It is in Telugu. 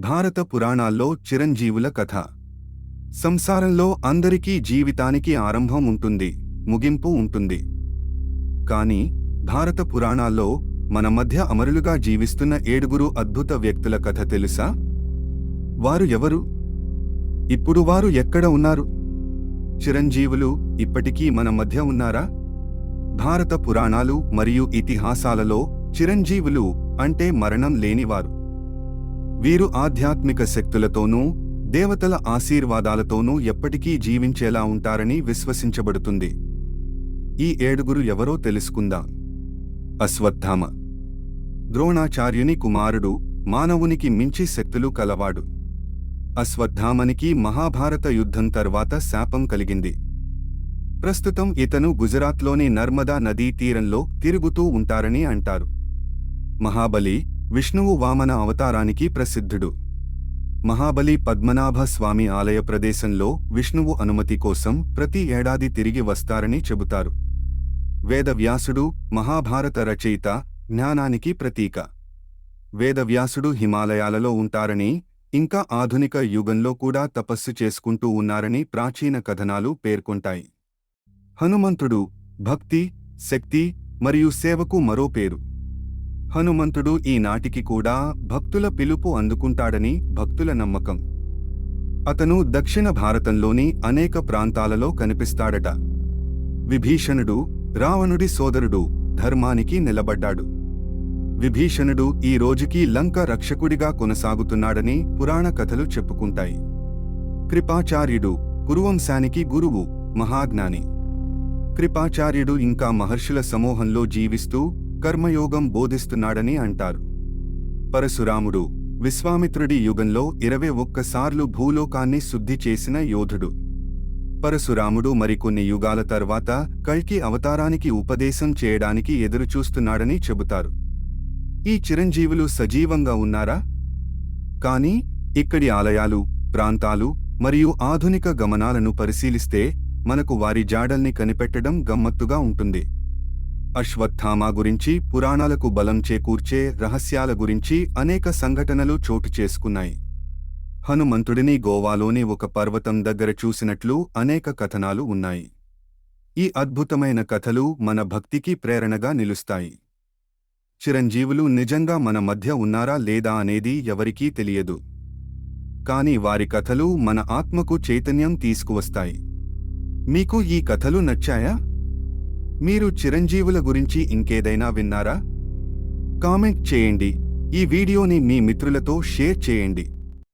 భారత పురాణాల్లో చిరంజీవుల కథ. సంసారంలో అందరికీ జీవితానికి ఆరంభం ఉంటుంది ముగింపు ఉంటుంది. కాని భారత పురాణాల్లో మన మధ్య అమరులుగా జీవిస్తున్న ఏడుగురు అద్భుత వ్యక్తుల కథ తెలుసా? వారు ఎవరు? ఇప్పుడు వారు ఎక్కడ ఉన్నారు? చిరంజీవులు ఇప్పటికీ మన మధ్య ఉన్నారా? భారత పురాణాలు మరియు ఇతిహాసాలలో చిరంజీవులు అంటే మరణం లేనివారు. వీరు ఆధ్యాత్మిక శక్తులతోనూ దేవతల ఆశీర్వాదాలతోనూ ఎప్పటికీ జీవించేలా ఉంటారని విశ్వసించబడుతుంది. ఈ ఏడుగురు ఎవరో తెలుసుకుందాం. అశ్వత్థామ. ద్రోణాచార్యుని కుమారుడు మానవునికి మించి శక్తులు కలవాడు. అశ్వత్థామనికి మహాభారత యుద్ధం తర్వాత శాపం కలిగింది. ప్రస్తుతం ఇతను గుజరాత్లోని నర్మదా నదీ తీరంలో తిరుగుతూ ఉంటారని అంటారు. మహాబలి విష్ణువు వామన అవతారానికి ప్రసిద్ధుడు. మహాబలి పద్మనాభ స్వామి ఆలయ ప్రదేశంలో విష్ణువు అనుమతి కోసం ప్రతి ఏడాది తిరిగి వస్తారని చెబుతారు. వేదవ్యాసుడు మహాభారత రచయిత జ్ఞానానికి ప్రతీక. వేదవ్యాసుడు హిమాలయాలలో ఉంటారని ఇంకా ఆధునిక యుగంలో కూడా తపస్సు చేసుకుంటూ ఉన్నారని ప్రాచీన కథనాలు పేర్కొంటాయి. హనుమంతుడు భక్తి శక్తి మరియు సేవకు మరో పేరు. హనుమంతుడు ఈనాటికి కూడా భక్తుల పిలుపు అందుకుంటాడని భక్తుల నమ్మకం. అతను దక్షిణ భారతంలోని అనేక ప్రాంతాలలో కనిపిస్తాడట. విభీషణుడు రావణుడి సోదరుడు ధర్మానికి నిలబడ్డాడు. విభీషణుడు ఈ రోజుకి లంక రక్షకుడిగా కొనసాగుతున్నాడని పురాణ కథలు చెప్పుకుంటాయి. కృపాచార్యుడు కురువంశానికి గురువు మహాజ్ఞాని. కృపాచార్యుడు ఇంకా మహర్షుల సమూహంలో జీవిస్తూ కర్మయోగం బోధిస్తున్నాడని అంటారు. పరశురాముడు విశ్వామిత్రుడి యుగంలో ఇరవై ఒక్కసార్లు భూలోకాన్ని శుద్ధి చేసిన యోధుడు. పరశురాముడు మరికొన్ని యుగాల తర్వాత కల్కి అవతారానికి ఉపదేశం చేయడానికి ఎదురుచూస్తున్నాడని చెబుతారు. ఈ చిరంజీవులు సజీవంగా ఉన్నారా? కాని ఇక్కడి ఆలయాలు ప్రాంతాలు మరియు ఆధునిక గమనాలను పరిశీలిస్తే మనకు వారి జాడల్ని కనిపెట్టడం గమ్మత్తుగా ఉంటుంది. అశ్వత్థామ గురించి పురాణాలకు బలం చేకూర్చే రహస్యాల గురించి అనేక సంఘటనలు చోటు చేసుకున్నాయి. హనుమంతుడిని గోవాలోని ఒక పర్వతం దగ్గర చూసినట్లు అనేక కథనాలు ఉన్నాయి. ఈ అద్భుతమైన కథలు మన భక్తికి ప్రేరణగా నిలుస్తాయి. చిరంజీవులు నిజంగా మన మధ్య ఉన్నారా లేదా అనేది ఎవరికీ తెలియదు. కాని వారి కథలు మన ఆత్మకు చైతన్యం తీసుకువస్తాయి. మీకు ఈ కథలు నచ్చాయా? మీరు చిరంజీవుల గురించి ఇంకేదైనా విన్నారా? కామెంట్ చేయండి. ఈ వీడియోని మీ మిత్రులతో షేర్ చేయండి.